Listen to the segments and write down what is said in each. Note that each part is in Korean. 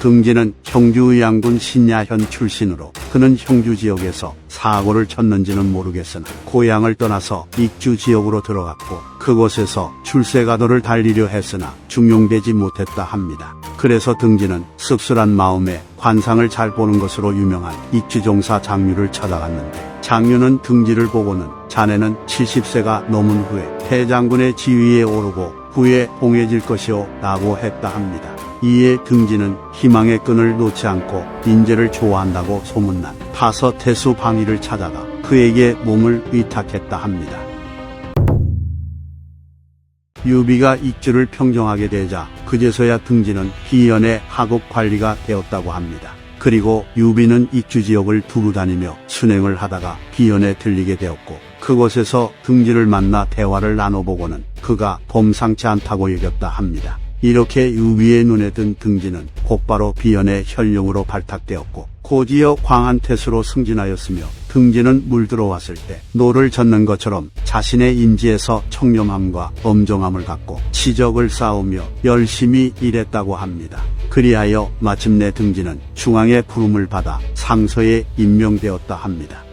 등지는 경주 양군 신야현 출신으로 그는 형주 지역에서 사고를 쳤는지는 모르겠으나 고향을 떠나서 익주 지역으로 들어갔고 그곳에서 출세가도를 달리려 했으나 중용되지 못했다 합니다. 그래서 등지는 씁쓸한 마음에 관상을 잘 보는 것으로 유명한 익주종사 장류를 찾아갔는데 장류는 등지를 보고는 자네는 70세가 넘은 후에 대장군의 지위에 오르고 후에 봉해질 것이오 라고 했다 합니다. 이에 등지는 희망의 끈을 놓지 않고 인재를 좋아한다고 소문난 파서 태수 방위를 찾아가 그에게 몸을 위탁했다 합니다. 유비가 익주를 평정하게 되자 그제서야 등지는 비연의 하급 관리가 되었다고 합니다. 그리고 유비는 익주 지역을 두루 다니며 순행을 하다가 비연에 들리게 되었고 그곳에서 등지를 만나 대화를 나눠보고는 그가 범상치 않다고 여겼다 합니다. 이렇게 유비의 눈에 든 등지는 곧바로 비연의 현령으로 발탁되었고 고지여 광안태수로 승진하였으며 등지는 물들어왔을 때 노를 젓는 것처럼 자신의 인지에서 청렴함과 엄정함을 갖고 치적을 쌓으며 열심히 일했다고 합니다. 그리하여 마침내 등지는 중앙의 부름을 받아 상서에 임명되었다 합니다.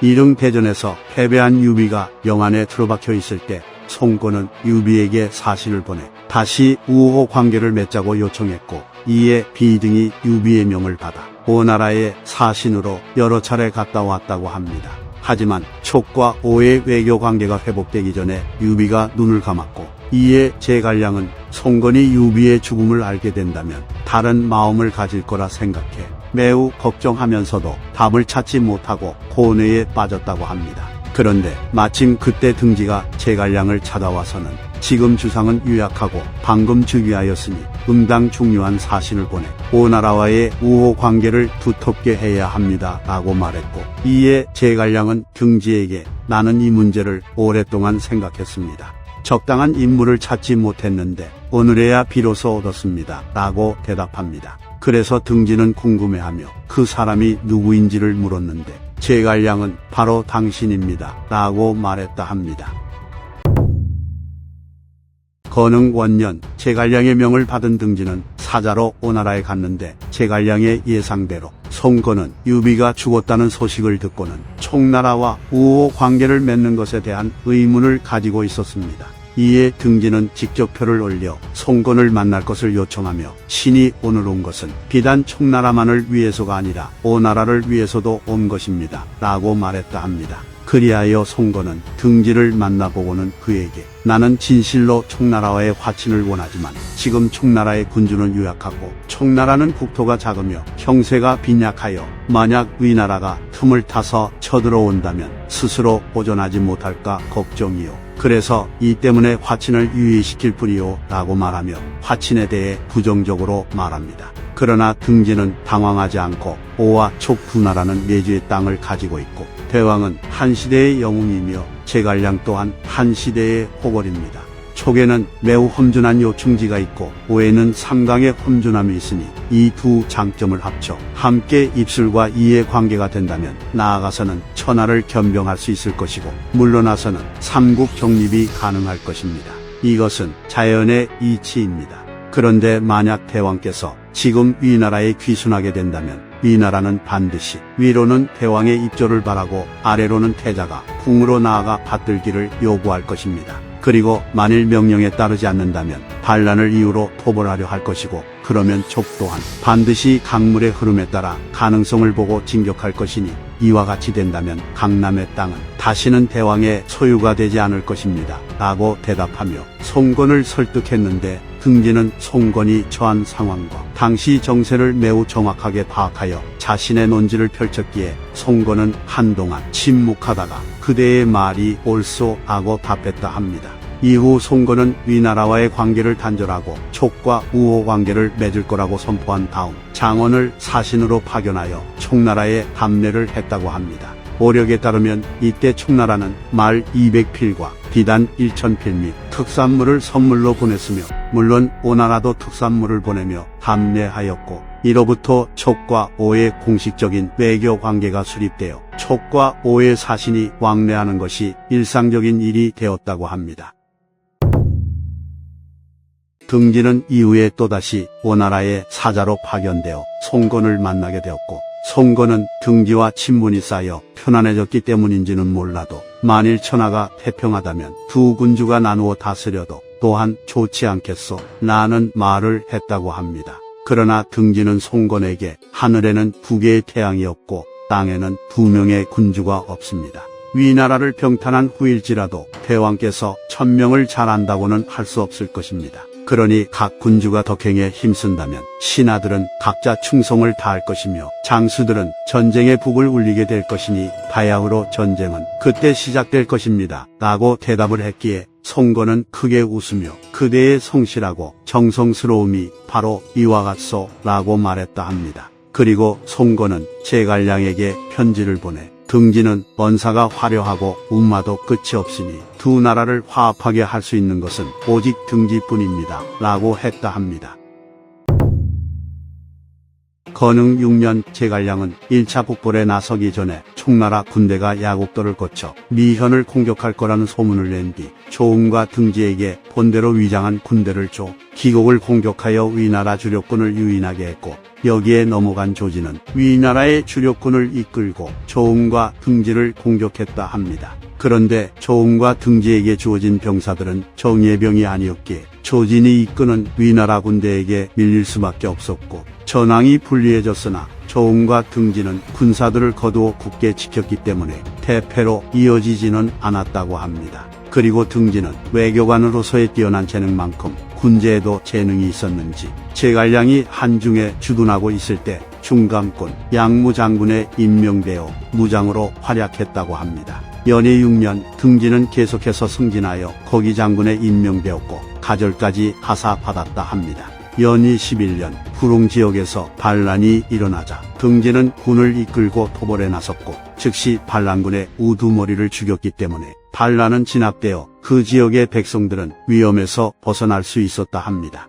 이릉 대전에서 패배한 유비가 영안에 틀어박혀 있을 때 송건은 유비에게 사신을 보내 다시 우호 관계를 맺자고 요청했고 이에 비등이 유비의 명을 받아 오나라의 사신으로 여러 차례 갔다 왔다고 합니다. 하지만 촉과 오의 외교 관계가 회복되기 전에 유비가 눈을 감았고 이에 제갈량은 송건이 유비의 죽음을 알게 된다면 다른 마음을 가질 거라 생각해 매우 걱정하면서도 답을 찾지 못하고 고뇌에 빠졌다고 합니다. 그런데 마침 그때 등지가 제갈량을 찾아와서는 지금 주상은 유약하고 방금 즉위하였으니 응당 중요한 사신을 보내 오나라와의 우호 관계를 두텁게 해야 합니다. 라고 말했고 이에 제갈량은 등지에게 나는 이 문제를 오랫동안 생각했습니다. 적당한 인물을 찾지 못했는데 오늘에야 비로소 얻었습니다. 라고 대답합니다. 그래서 등지는 궁금해하며 그 사람이 누구인지를 물었는데 제갈량은 바로 당신입니다. 라고 말했다 합니다. 건흥 원년 제갈량의 명을 받은 등지는 사자로 오나라에 갔는데 제갈량의 예상대로 송건은 유비가 죽었다는 소식을 듣고는 총나라와 우호 관계를 맺는 것에 대한 의문을 가지고 있었습니다. 이에 등지는 직접 표를 올려 송건을 만날 것을 요청하며 신이 오늘 온 것은 비단 총나라만을 위해서가 아니라 오나라를 위해서도 온 것입니다. 라고 말했다 합니다. 그리하여 송건은 등지를 만나보고는 그에게 나는 진실로 총나라와의 화친을 원하지만 지금 총나라의 군주는 유약하고 총나라는 국토가 작으며 형세가 빈약하여 만약 위나라가 틈을 타서 쳐들어온다면 스스로 보존하지 못할까 걱정이요. 그래서 이 때문에 화친을 유예시킬 뿐이요 라고 말하며 화친에 대해 부정적으로 말합니다. 그러나 등지는 당황하지 않고 오와 촉두 나라는 내주의 땅을 가지고 있고 대왕은 한 시대의 영웅이며 제갈량 또한 한 시대의 호걸입니다. 촉에는 매우 험준한 요충지가 있고 오에는 삼강의 험준함이 있으니 이 두 장점을 합쳐 함께 입술과 이의 관계가 된다면 나아가서는 천하를 겸병할 수 있을 것이고 물러나서는 삼국 정립이 가능할 것입니다. 이것은 자연의 이치입니다. 그런데 만약 대왕께서 지금 위나라에 귀순하게 된다면 위나라는 반드시 위로는 대왕의 입조를 바라고 아래로는 태자가 궁으로 나아가 받들기를 요구할 것입니다. 그리고 만일 명령에 따르지 않는다면 반란을 이유로 토벌하려 할 것이고 그러면 촉 또한 반드시 강물의 흐름에 따라 가능성을 보고 진격할 것이니 이와 같이 된다면 강남의 땅은 다시는 대왕의 소유가 되지 않을 것입니다. 라고 대답하며 송건을 설득했는데 등지는 송건이 처한 상황과 당시 정세를 매우 정확하게 파악하여 자신의 논지를 펼쳤기에 송건은 한동안 침묵하다가 그대의 말이 옳소 하고 답했다 합니다. 이후 송건은 위나라와의 관계를 단절하고 촉과 우호 관계를 맺을 거라고 선포한 다음 장원을 사신으로 파견하여 총나라에 감례를 했다고 합니다. 오력에 따르면 이때 총나라는 말 200필과 비단 1000필 및 특산물을 선물로 보냈으며 물론 오나라도 특산물을 보내며 감례하였고 이로부터 촉과 오의 공식적인 외교 관계가 수립되어 촉과 오의 사신이 왕래하는 것이 일상적인 일이 되었다고 합니다. 등지는 이후에 또다시 오나라의 사자로 파견되어 송건을 만나게 되었고 송건은 등지와 친분이 쌓여 편안해졌기 때문인지는 몰라도 만일 천하가 태평하다면 두 군주가 나누어 다스려도 또한 좋지 않겠소. 나는 말을 했다고 합니다. 그러나 등지는 송건에게 하늘에는 두 개의 태양이 없고 땅에는 두 명의 군주가 없습니다. 위나라를 병탄한 후일지라도 대왕께서 천명을 잘한다고는 할 수 없을 것입니다. 그러니 각 군주가 덕행에 힘쓴다면 신하들은 각자 충성을 다할 것이며 장수들은 전쟁의 북을 울리게 될 것이니 바야흐로 전쟁은 그때 시작될 것입니다. 라고 대답을 했기에 송건은 크게 웃으며 그대의 성실하고 정성스러움이 바로 이와 같소 라고 말했다 합니다. 그리고 송건은 제갈량에게 편지를 보내 등지는 원사가 화려하고 운마도 끝이 없으니 두 나라를 화합하게 할 수 있는 것은 오직 등지뿐입니다. 라고 했다 합니다. 건흥 6년 제갈량은 1차 북벌에 나서기 전에 총나라 군대가 야곡도를 거쳐 미현을 공격할 거라는 소문을 낸 뒤 조음과 등지에게 본대로 위장한 군대를 줘 기곡을 공격하여 위나라 주력군을 유인하게 했고 여기에 넘어간 조지는 위나라의 주력군을 이끌고 조음과 등지를 공격했다 합니다. 그런데 조음과 등지에게 주어진 병사들은 정예의 병이 아니었기에 조진이 이끄는 위나라 군대에게 밀릴 수밖에 없었고 전황이 불리해졌으나 조음과 등지는 군사들을 거두어 굳게 지켰기 때문에 대패로 이어지지는 않았다고 합니다. 그리고 등지는 외교관으로서의 뛰어난 재능만큼 군제에도 재능이 있었는지 제갈량이 한중에 주둔하고 있을 때 중감군 양무 장군에 임명되어 무장으로 활약했다고 합니다. 연해 6년 등지는 계속해서 승진하여 거기 장군에 임명되었고 가절까지 하사받았다 합니다. 연희 11년 구롱 지역에서 반란이 일어나자 등지는 군을 이끌고 토벌에 나섰고 즉시 반란군의 우두머리를 죽였기 때문에 반란은 진압되어 그 지역의 백성들은 위험에서 벗어날 수 있었다 합니다.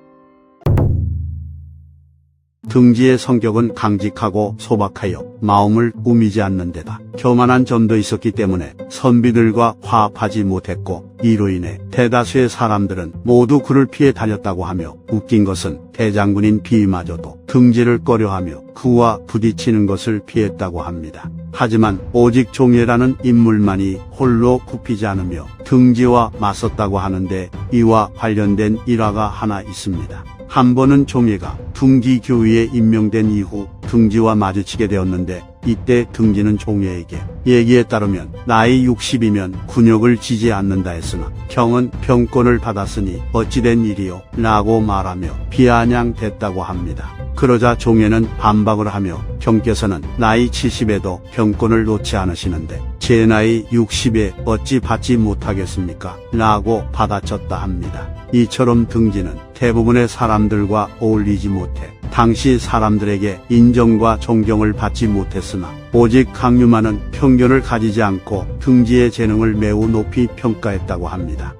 등지의 성격은 강직하고 소박하여 마음을 꾸미지 않는 데다 교만한 점도 있었기 때문에 선비들과 화합하지 못했고 이로 인해 대다수의 사람들은 모두 그를 피해 다녔다고 하며 웃긴 것은 대장군인 비마저도 등지를 꺼려하며 그와 부딪히는 것을 피했다고 합니다. 하지만 오직 종예라는 인물만이 홀로 굽히지 않으며 등지와 맞섰다고 하는데 이와 관련된 일화가 하나 있습니다. 한 번은 종예가 등지 교위에 임명된 이후 등지와 마주치게 되었는데 이때 등지는 종예에게 얘기에 따르면 나이 60이면 군역을 지지 않는다 했으나 경은 병권을 받았으니 어찌된 일이요 라고 말하며 비아냥됐다고 합니다. 그러자 종예는 반박을 하며 경께서는 나이 70에도 병권을 놓지 않으시는데 제 나이 60에 어찌 받지 못하겠습니까? 라고 받아쳤다 합니다. 이처럼 등지는 대부분의 사람들과 어울리지 못해 당시 사람들에게 인정과 존경을 받지 못했으나 오직 강유만은 편견을 가지지 않고 등지의 재능을 매우 높이 평가했다고 합니다.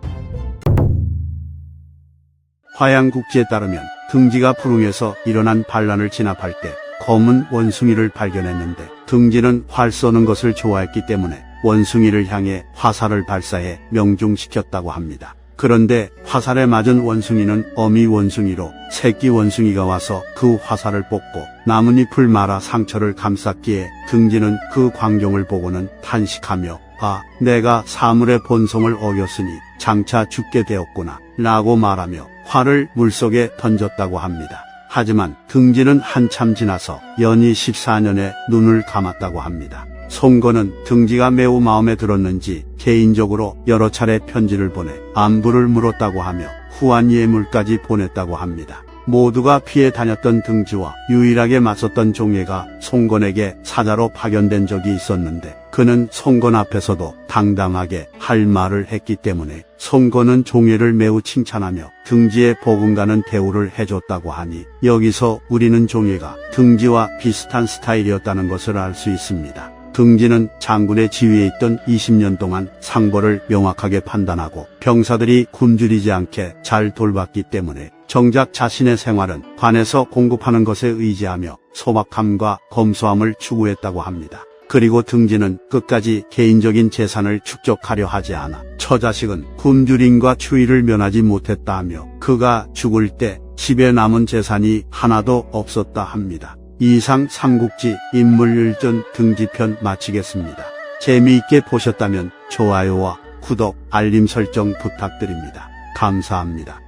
화양국지에 따르면 등지가 푸릉에서 일어난 반란을 진압할 때 검은 원숭이를 발견했는데 등지는 활 쏘는 것을 좋아했기 때문에 원숭이를 향해 화살을 발사해 명중시켰다고 합니다. 그런데 화살에 맞은 원숭이는 어미 원숭이로 새끼 원숭이가 와서 그 화살을 뽑고 나뭇잎을 말아 상처를 감쌌기에 등지는 그 광경을 보고는 탄식하며 아, 내가 사물의 본성을 어겼으니 장차 죽게 되었구나 라고 말하며 활을 물속에 던졌다고 합니다. 하지만 등지는 한참 지나서 연희 14년에 눈을 감았다고 합니다. 송건은 등지가 매우 마음에 들었는지 개인적으로 여러 차례 편지를 보내 안부를 물었다고 하며 후한 예물까지 보냈다고 합니다. 모두가 피해 다녔던 등지와 유일하게 맞섰던 종예가 송건에게 사자로 파견된 적이 있었는데 그는 송건 앞에서도 당당하게 할 말을 했기 때문에 송건은 종예를 매우 칭찬하며 등지에 보금가는 대우를 해줬다고 하니 여기서 우리는 종예가 등지와 비슷한 스타일이었다는 것을 알 수 있습니다. 등지는 장군의 지위에 있던 20년 동안 상벌을 명확하게 판단하고 병사들이 굶주리지 않게 잘 돌봤기 때문에 정작 자신의 생활은 관에서 공급하는 것에 의지하며 소박함과 검소함을 추구했다고 합니다. 그리고 등지는 끝까지 개인적인 재산을 축적하려 하지 않아 처자식은 굶주림과 추위를 면하지 못했다며 그가 죽을 때 집에 남은 재산이 하나도 없었다 합니다. 이상 삼국지 인물일전 등지편 마치겠습니다. 재미있게 보셨다면 좋아요와 구독, 알림 설정 부탁드립니다. 감사합니다.